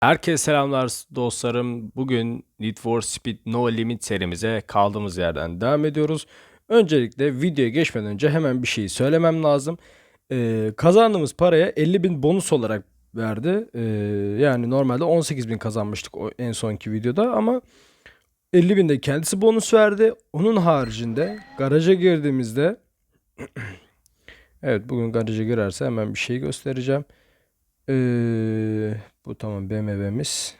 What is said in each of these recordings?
Herkese selamlar dostlarım. Bugün Need for Speed No Limit serimize kaldığımız yerden devam ediyoruz. Öncelikle videoya geçmeden önce hemen bir şey söylemem lazım. Ee, kazandığımız paraya 50.000 bonus olarak verdi. Ee, yani normalde 18.000 kazanmıştık en sonki videoda ama 50.000 de kendisi bonus verdi. Onun haricinde garaja girdiğimizde Evet bugün garaja girerse hemen bir şey göstereceğim. Ee, bu tamam BMW'miz.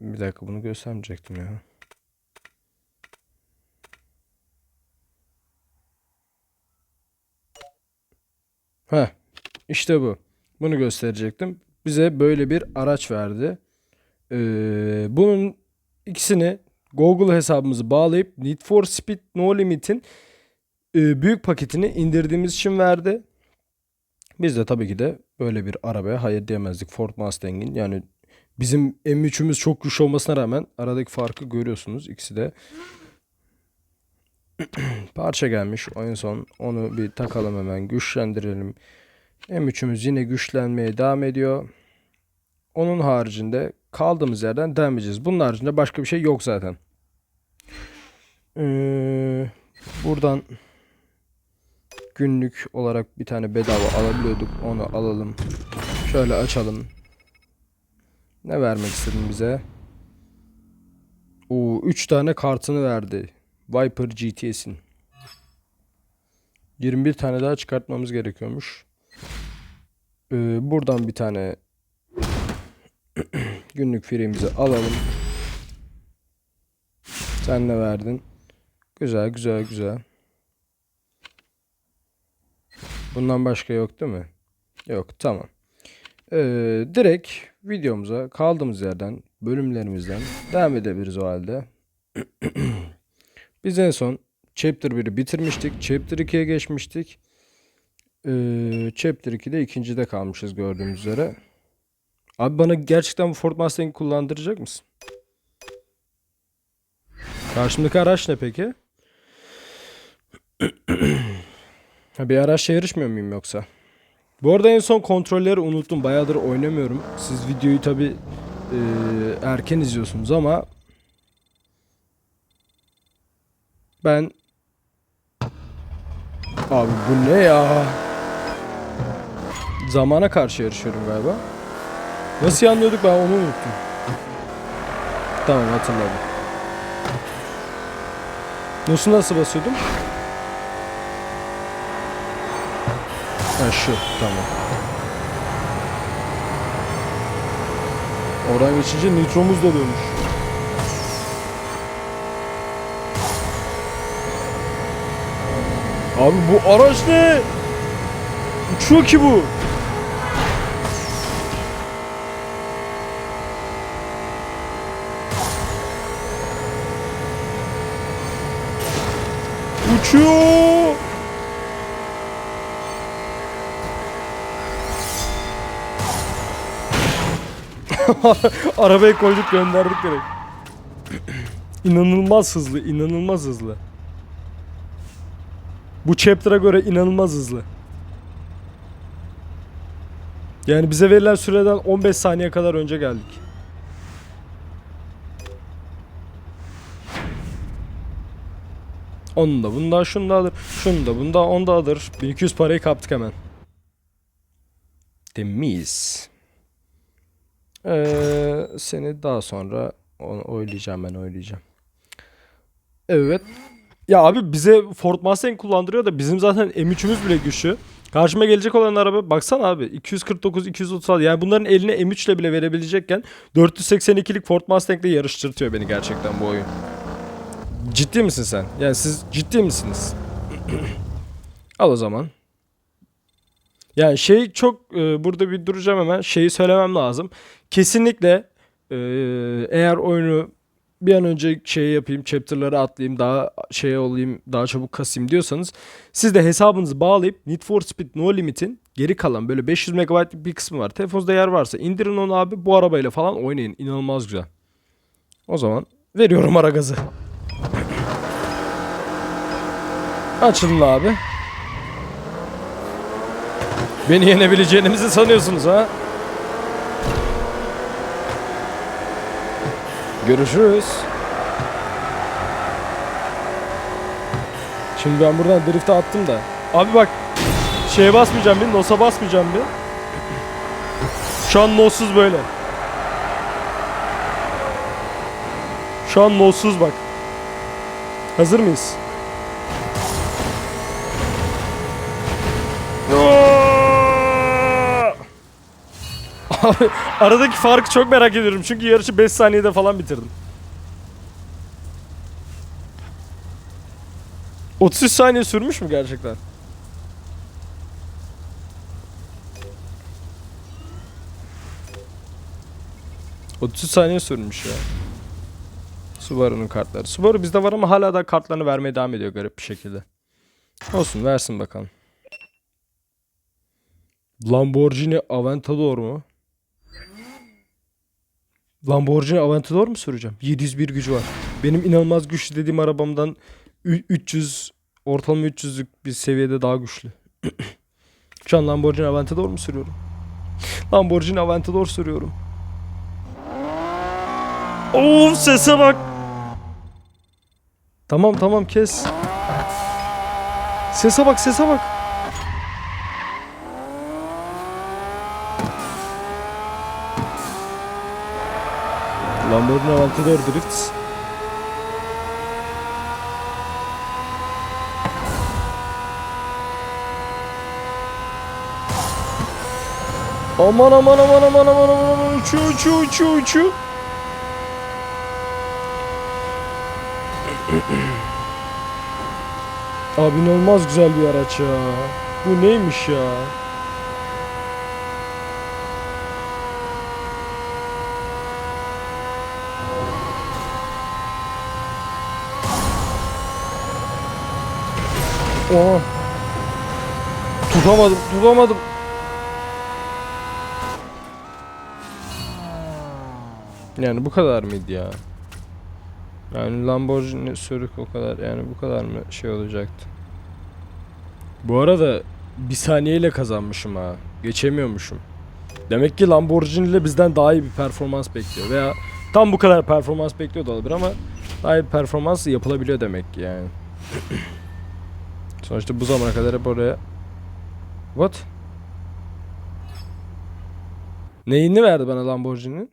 Bir dakika bunu göstermeyecektim ya. Heh, işte bu. Bunu gösterecektim. Bize böyle bir araç verdi. Ee, bunun ikisini Google hesabımızı bağlayıp Need for Speed No Limit'in e, büyük paketini indirdiğimiz için verdi. Biz de tabii ki de böyle bir arabaya hayır diyemezdik Ford Mustang'in. Yani bizim M3'ümüz çok güçlü olmasına rağmen aradaki farkı görüyorsunuz. İkisi de parça gelmiş. En son onu bir takalım hemen güçlendirelim. M3'ümüz yine güçlenmeye devam ediyor. Onun haricinde kaldığımız yerden devam edeceğiz. Bunun haricinde başka bir şey yok zaten. Ee, buradan günlük olarak bir tane bedava alabiliyorduk. Onu alalım. Şöyle açalım. Ne vermek istedin bize? Oo, 3 tane kartını verdi. Viper GTS'in. 21 tane daha çıkartmamız gerekiyormuş. Ee, buradan bir tane günlük freemizi alalım. Sen ne verdin? Güzel güzel güzel. Bundan başka yok değil mi? Yok tamam. Ee, direkt videomuza kaldığımız yerden bölümlerimizden devam edebiliriz o halde. Biz en son Chapter 1'i bitirmiştik. Chapter 2'ye geçmiştik. Ee, Chapter 2'de ikincide kalmışız gördüğünüz üzere. Abi bana gerçekten bu Ford Mustang'i kullandıracak mısın? Karşımdaki araç ne peki? Ha, bir araçla yarışmıyor muyum yoksa? Bu arada en son kontrolleri unuttum. Bayağıdır oynamıyorum. Siz videoyu tabi erken izliyorsunuz ama ben Abi bu ne ya? Zamana karşı yarışıyorum galiba. Nasıl yanlıyorduk ben onu unuttum. Tamam hatırladım. Nasıl nasıl basıyordum? Ha şu tamam. Oradan geçince nitromuz doluyormuş. Abi bu araç ne? Uçuyor ki bu. Uçuyor. Arabaya koyduk gönderdik direkt. inanılmaz hızlı, inanılmaz hızlı. Bu chapter'a göre inanılmaz hızlı. Yani bize verilen süreden 15 saniye kadar önce geldik. Onu da bunda şunu da alır. Şunu da bunda onu da alır. 1200 parayı kaptık hemen. Temiz. Ee, seni daha sonra onu oylayacağım ben oylayacağım. Evet. Ya abi bize Ford Mustang kullandırıyor da bizim zaten M3'ümüz bile güçlü. Karşıma gelecek olan araba baksana abi 249 236 yani bunların eline M3 ile bile verebilecekken 482'lik Ford Mustang ile yarıştırtıyor beni gerçekten bu oyun. Ciddi misin sen? Yani siz ciddi misiniz? Al o zaman. Yani şey çok e, burada bir duracağım hemen. Şeyi söylemem lazım. Kesinlikle e, eğer oyunu bir an önce şey yapayım, chapter'ları atlayayım, daha şey olayım, daha çabuk kasayım diyorsanız siz de hesabınızı bağlayıp Need for Speed No Limit'in geri kalan böyle 500 MB'lik bir kısmı var. Telefonunuzda yer varsa indirin onu abi bu arabayla falan oynayın. İnanılmaz güzel. O zaman veriyorum ara gazı. Açılın abi. Beni yenebileceğinizi sanıyorsunuz ha? Görüşürüz. Şimdi ben buradan drift'e attım da. Abi bak şeye basmayacağım bir, nosa basmayacağım bir. Şu an nossuz böyle. Şu an nossuz bak. Hazır mıyız? aradaki farkı çok merak ediyorum çünkü yarışı 5 saniyede falan bitirdim. 33 saniye sürmüş mü gerçekten? ...33 saniye sürmüş ya. Subaru'nun kartları. Subaru bizde var ama hala da kartlarını vermeye devam ediyor garip bir şekilde. Olsun versin bakalım. Lamborghini Aventador mu? Lamborghini Aventador mu süreceğim? 701 gücü var. Benim inanılmaz güçlü dediğim arabamdan ü- 300 ortalama 300'lük bir seviyede daha güçlü. Şu an Lamborghini Aventador mu sürüyorum? Lamborghini Aventador sürüyorum. Oo sese bak. Tamam tamam kes. Sese bak sese bak. Lamborghini Aventador Drift. Aman aman aman aman aman aman aman uçuyor uçuyor uçuyor uçuyor. Abi inanılmaz güzel bir araç ya. Bu neymiş ya? Oha. Tutamadım, tutamadım. Yani bu kadar mıydı ya? Yani Lamborghini sürük o kadar yani bu kadar mı şey olacaktı? Bu arada bir saniyeyle kazanmışım ha. Geçemiyormuşum. Demek ki Lamborghini ile bizden daha iyi bir performans bekliyor veya tam bu kadar performans bekliyor da olabilir ama daha iyi bir performans yapılabiliyor demek ki yani. Sonuçta bu zamana kadar hep oraya What? Neyini verdi bana Lamborghini'nin?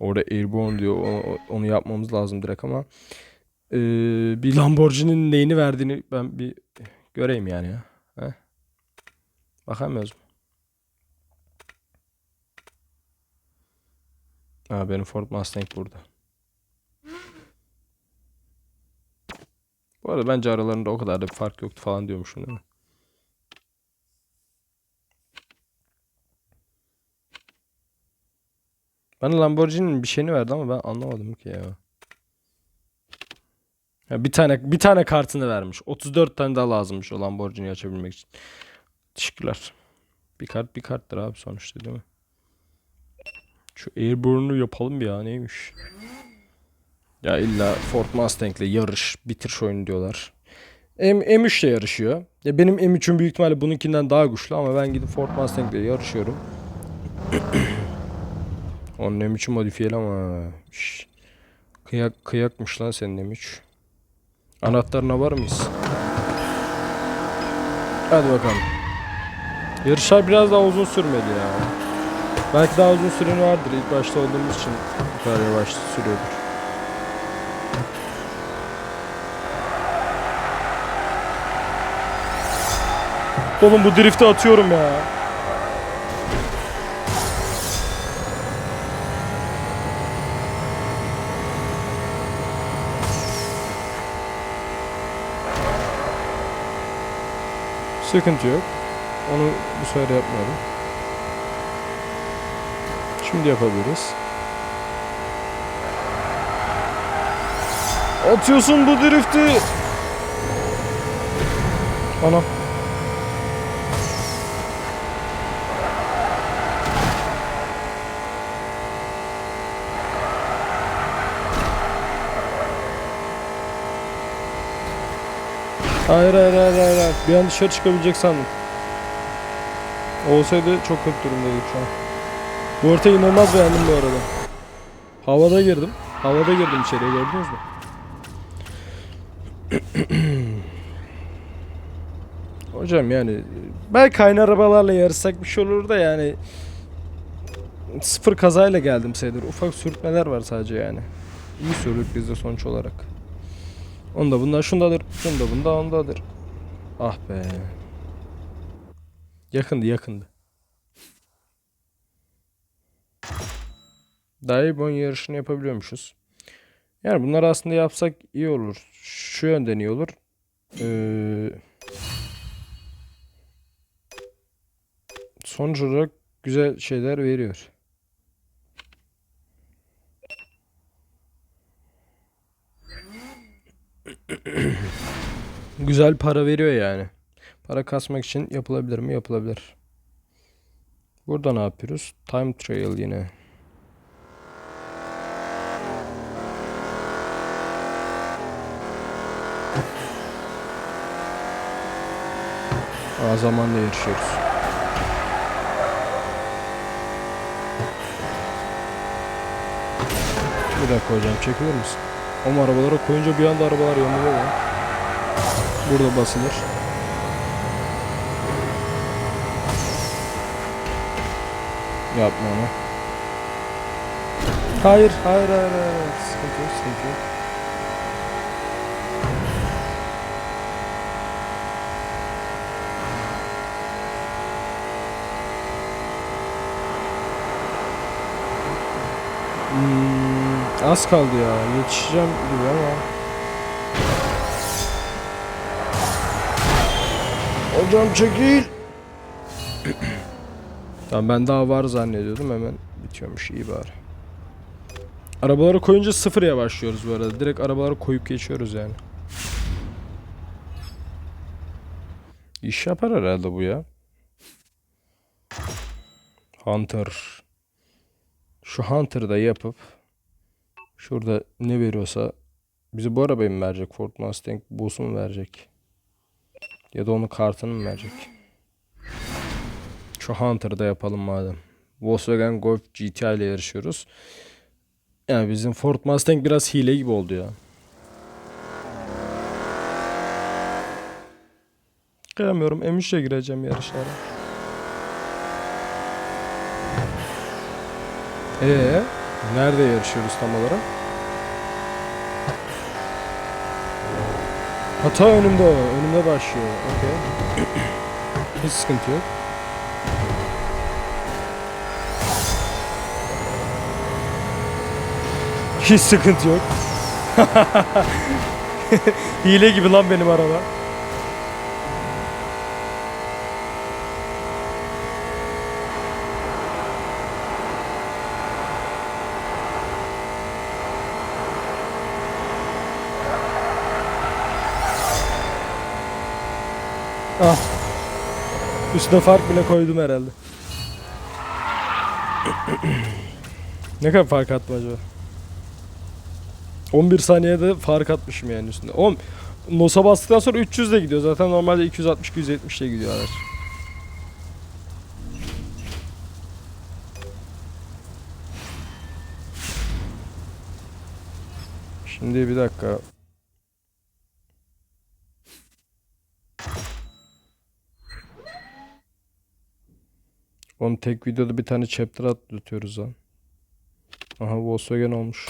Orada Airborne diyor. o- o- onu yapmamız lazım direkt ama eee, bir Lamborghini'nin neyini verdiğini ben bir göreyim yani ya. He? Bakamıyoruz mu? Ha benim Ford Mustang burada. Bu arada bence aralarında o kadar da bir fark yoktu falan diyormuşum değil mi? Bana Lamborghini'nin bir şeyini verdi ama ben anlamadım ki ya. Ya bir tane bir tane kartını vermiş. 34 tane daha lazımmış o Lamborghini'yi açabilmek için. Teşekkürler. Bir kart bir karttır abi sonuçta değil mi? Şu Airborne'u yapalım bir ya neymiş? Ya illa Ford Mustang'le yarış bitir şu oyunu diyorlar. M M3 ile yarışıyor. Ya benim M3'üm büyük ihtimalle bununkinden daha güçlü ama ben gidip Ford Mustang'le yarışıyorum. Onun M3'ü modifiyeli ama. Şş. Kıyak, kıyakmış lan senin M3. Anahtarına var mıyız? Hadi bakalım. Yarışlar biraz daha uzun sürmedi ya. Belki daha uzun süren vardır. İlk başta olduğumuz için bu kadar yavaş sürüyordur. Oğlum bu drifti atıyorum ya. Sıkıntı yok. Onu bu sefer yapmayalım. Şimdi yapabiliriz. Atıyorsun bu drifti. Ana. Hayır hayır hayır hayır. Bir an dışarı çıkabilecek sandım. Olsaydı çok kötü durumdaydık şu an. Bu ortayı inanılmaz beğendim bu arada. Havada girdim. Havada girdim içeriye gördünüz mü? Hocam yani belki aynı arabalarla yarışsak bir şey olur da yani sıfır kazayla geldim sayılır. Ufak sürtmeler var sadece yani. İyi sürdük biz de sonuç olarak. Onda bundan şundadır, şunda bunda ondadır. Ah be. Yakındı yakındı. Daibon yarışını yapabiliyormuşuz. Yani bunları aslında yapsak iyi olur. Şu yönden iyi olur. Ee, sonuç olarak güzel şeyler veriyor. Güzel para veriyor yani. Para kasmak için yapılabilir mi? Yapılabilir. Burada ne yapıyoruz? Time trial yine. Aa, zamanla yarışıyoruz. Bir dakika hocam çekilir misin? Ama arabalara koyunca bir anda arabalar yanıyor lan. Burada basılır. Yapma onu. Hayır, hayır, hayır. hayır. Sıkıntı yok, sıkıntı yok. Az kaldı ya. Yetişeceğim gibi ama. Hocam çekil. tamam ben daha var zannediyordum hemen bitiyormuş iyi bari. Arabaları koyunca sıfır başlıyoruz bu arada. Direkt arabaları koyup geçiyoruz yani. İş yapar herhalde bu ya. Hunter. Şu Hunter'ı da yapıp şurada ne veriyorsa bize bu arabayı mı verecek? Ford Mustang Boss'u mu verecek? Ya da onun kartını mı verecek? Şu Hunter'ı da yapalım madem. Volkswagen Golf GTI ile yarışıyoruz. Yani bizim Ford Mustang biraz hile gibi oldu ya. Kıyamıyorum. M3 ile gireceğim yarışlara. Ee, nerede yarışıyoruz tam olarak? Hata önümde. Önümde başlıyor. Okey. Hiç sıkıntı yok. Hiç sıkıntı yok. Hile gibi lan benim araba. Ah. Üstüne fark bile koydum herhalde. ne kadar fark attım acaba? 11 saniyede fark atmışım yani üstünde. Oğlum NOS'a bastıktan sonra 300 de gidiyor. Zaten normalde 260-270 de gidiyor. Şimdi bir dakika. Oğlum tek videoda bir tane chapter atlatıyoruz lan. Aha Volkswagen olmuş.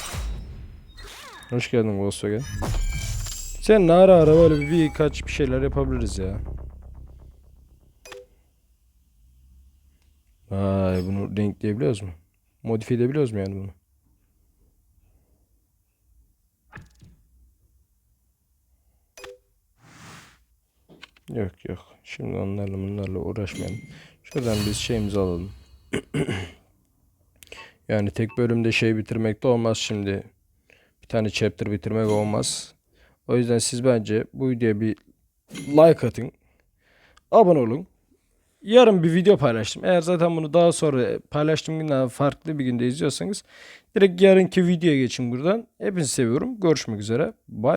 Hoş geldin Volkswagen. Sen ara ara böyle bir birkaç bir şeyler yapabiliriz ya. Vay bunu renkleyebiliyoruz mu? Modifiye edebiliyoruz mu yani bunu? Yok yok. Şimdi onlarla bunlarla uğraşmayalım. Şuradan biz şeyimizi alalım. yani tek bölümde şey bitirmek de olmaz şimdi. Bir tane chapter bitirmek olmaz. O yüzden siz bence bu videoya bir like atın. Abone olun. Yarın bir video paylaştım. Eğer zaten bunu daha sonra paylaştığım günden farklı bir günde izliyorsanız direkt yarınki videoya geçin buradan. Hepinizi seviyorum. Görüşmek üzere. Bye.